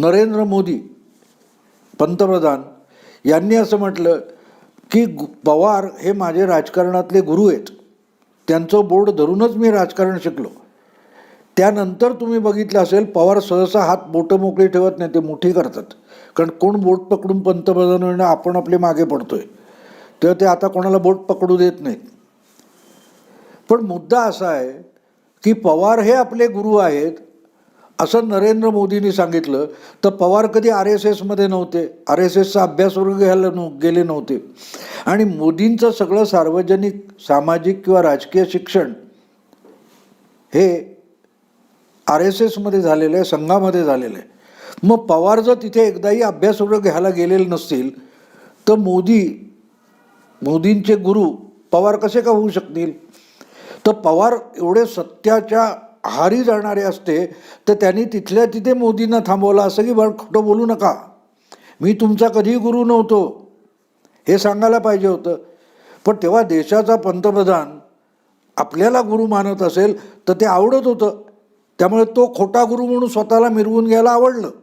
नरेंद्र मोदी पंतप्रधान यांनी असं म्हटलं की गु- पवार हे माझे राजकारणातले गुरु आहेत. त्यांचं बोर्ड धरूनच मी राजकारण शिकलो. त्यानंतर तुम्ही बघितलं असेल पवार सहसा हात बोटं मोकळी ठेवत नाही ते मोठी करतात. कारण कोण बोट पकडून पंतप्रधान होणं आपण आपले मागे पडतोय. तेव्हा ते आता कोणाला बोट पकडू देत नाहीत पण मुद्दा असा आहे की पवार हे आपले गुरु आहेत असं नरेंद्र मोदींनी सांगितलं तर पवार कधी आर एस एसमध्ये नव्हते. आर एस एसचा अभ्यासवर्ग घ्यायला नव गेले नव्हते. आणि मोदींचं सगळं सार्वजनिक सामाजिक किंवा राजकीय शिक्षण हे आर एस एसमध्ये झालेलं आहे संघामध्ये झालेलं आहे. मग पवार जर तिथे एकदाही अभ्यासवर्ग घ्यायला गेलेले नसतील तर मोदी मोदींचे गुरु पवार कसे का होऊ शकतील? तर पवार एवढे सत्याच्या आहारी जाणारे असते तर त्यांनी तिथल्या तिथे मोदींना थांबवलं असं की बरं खोटं बोलू नका. मी तुमचा कधीही गुरु नव्हतो. हे सांगायला पाहिजे होतं. पण तेव्हा देशाचा पंतप्रधान आपल्याला गुरु मानत असेल तर ते आवडत होतं. त्यामुळे तो खोटा गुरु म्हणून स्वतःला मिरवून घ्यायला आवडलं.